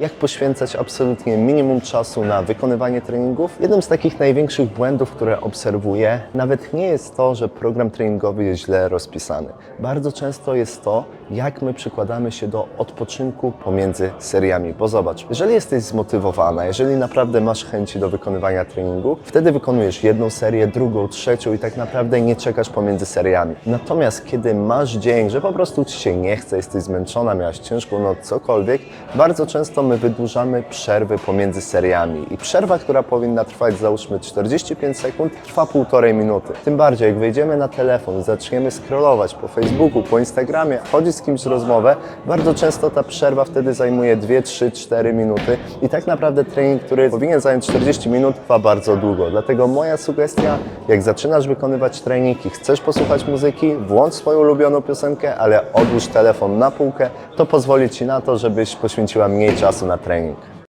Jak poświęcać absolutnie minimum czasu na wykonywanie treningów? Jednym z takich największych błędów, które obserwuję, nawet nie jest to, że program treningowy jest źle rozpisany. Bardzo często jest to, jak my przykładamy się do odpoczynku pomiędzy seriami. Bo zobacz, jeżeli jesteś zmotywowana, jeżeli naprawdę masz chęci do wykonywania treningu, wtedy wykonujesz jedną serię, drugą, trzecią i tak naprawdę nie czekasz pomiędzy seriami. Natomiast kiedy masz dzień, że po prostu ci się nie chce, jesteś zmęczona, miałaś ciężką noc, cokolwiek, bardzo często my wydłużamy przerwy pomiędzy seriami. I przerwa, która powinna trwać załóżmy 45 sekund, trwa półtorej minuty. Tym bardziej, jak wejdziemy na telefon, zaczniemy scrollować po Facebooku, po Instagramie, chodzić z kimś rozmowę, bardzo często ta przerwa wtedy zajmuje 2, 3, 4 minuty i tak naprawdę trening, który powinien zająć 40 minut, trwa bardzo długo. Dlatego moja sugestia, jak zaczynasz wykonywać trening i chcesz posłuchać muzyki, włącz swoją ulubioną piosenkę, ale odłóż telefon na półkę, to pozwoli Ci na to, żebyś poświęciła mniej na trening.